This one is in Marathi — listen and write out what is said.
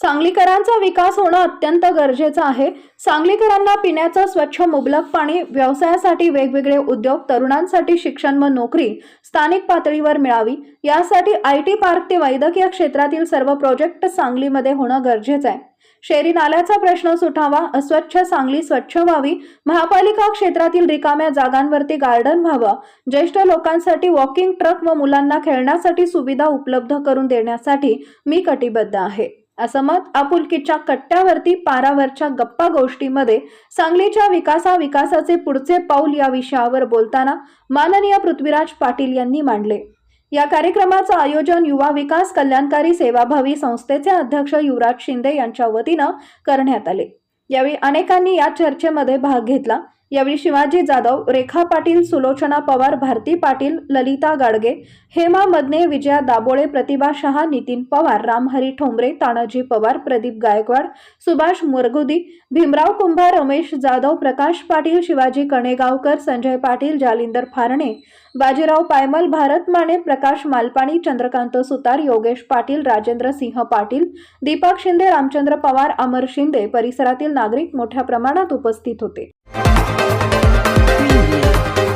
सांगलीकरांचा विकास होणं अत्यंत गरजेचं आहे. सांगलीकरांना पिण्याचं स्वच्छ मुबलक पाणी व्यवसायासाठी वेगवेगळे उद्योग तरुणांसाठी शिक्षण व नोकरी स्थानिक पातळीवर मिळावी. यासाठी आय टी पार्क ते वैद्यकीय क्षेत्रातील सर्व प्रोजेक्ट सांगलीमध्ये होणं गरजेचं आहे. शेरी नाल्याचा प्रश्न सुटावा अस्वच्छ सांगली स्वच्छ व्हावी महापालिका क्षेत्रातील रिकाम्या जागांवरती गार्डन व्हावं ज्येष्ठ लोकांसाठी वॉकिंग ट्रक व मुलांना खेळण्यासाठी सुविधा उपलब्ध करून देण्यासाठी मी कटिबद्ध आहे. असं मत आपुलकीच्या कट्ट्यावरती पारावरच्या गप्पा गोष्टीमध्ये सांगलीच्या विकासा विकासाचे पुढचे पाऊल या विषयावर बोलताना माननीय पृथ्वीराज पाटील यांनी मांडले. या कार्यक्रमाचं आयोजन युवा विकास कल्याणकारी सेवाभावी संस्थेचे अध्यक्ष युवराज शिंदे यांच्या वतीनं करण्यात आले. यावेळी अनेकांनी या चर्चेमध्ये भाग घेतला. यावेळी शिवाजी जाधव रेखा पाटील सुलोचना पवार भारती पाटील ललिता गाडगे हेमा मदने विजया दाबोळे प्रतिभा शहा नितीन पवार रामहरी ठोंबरे तानाजी पवार प्रदीप गायकवाड सुभाष मुरगुदी भीमराव कुंभार रमेश जाधव प्रकाश पाटील शिवाजी कणेगावकर संजय पाटील जालिंदर फारणे बाजीराव पायमल भारत माने प्रकाश मालपाणी चंद्रकांत सुतार योगेश पाटील राजेंद्र सिंह पाटील दीपक शिंदे रामचंद्र पवार अमर शिंदे परिसरातील नागरिक मोठ्या प्रमाणात उपस्थित होते. リン。